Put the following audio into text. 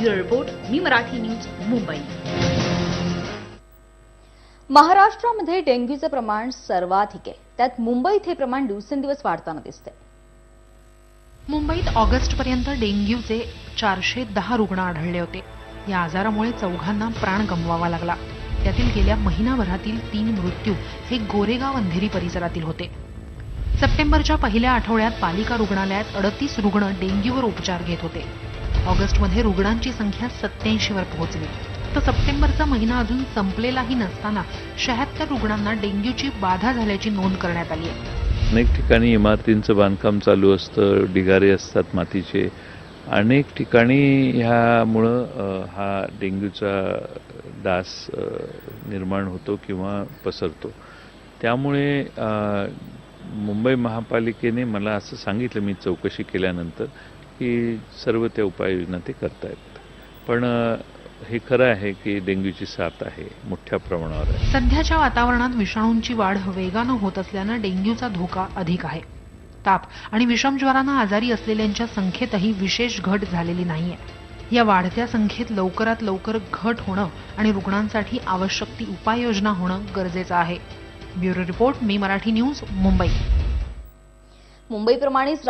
Bureau report मी Marathi news Mumbai. महाराष्ट्रामध्ये डेंग्यूचं प्रमाण सर्वाधिक आहे. त्यात मुंबईत हे प्रमाण दिवसेंदिवस वाढताना दिसते मुंबईत ऑगस्टपर्यंत डेंग्यूचे चारशे दहा रुग्ण आढळले होते. या आजारामुळे चौघांना प्राण गमवावा लागला. त्यातील गेल्या महिनाभरातील तीन मृत्यू हे गोरेगाव अंधेरी परिसरातील होते. सप्टेंबरच्या पहिल्या आठवड्यात पालिका रुग्णालयात अडतीस रुग्ण डेंग्यूवर उपचार घेत होते. ऑगस्टमध्ये रुग्णांची संख्या सत्याऐंशीवर पोहोचली. तर सप्टेंबरचा महिना अजून संपलेलाही नसताना शहात्तर रुग्णांना डेंग्यूची बाधा झाल्याची नोंद करण्यात आली आहे. अनेक ठिकाणी इमारतींचं बांधकाम चालू असतं ढिगारे असतात मातीचे. अनेक ठिकाणी ह्यामुळं हा डेंग्यूचा डास निर्माण होतो किंवा पसरतो. त्यामुळे मुंबई महापालिकेने मला असं सांगितलं मी चौकशी केल्यानंतर की सर्व त्या उपाययोजना ते करतायत पण हे खरं आहे की डेंग्यूची साथ आहे मोठ्या प्रमाणावर आहे. सध्याच्या वातावरणात विषाणूंची वाढ वेगानं होत असल्यानं डेंग्यूचा धोका अधिक आहे. ताप आणि विषमज्वरानं आजारी असलेल्यांच्या संख्येतही विशेष घट झालेली नाहीये. या वाढत्या संख्येत लवकरात लवकर घट होणं आणि रुग्णांसाठी आवश्यक ती उपाययोजना होणं गरजेचं आहे. ब्युरो रिपोर्ट मी मराठी न्यूज मुंबई. मुंबईप्रमाणेच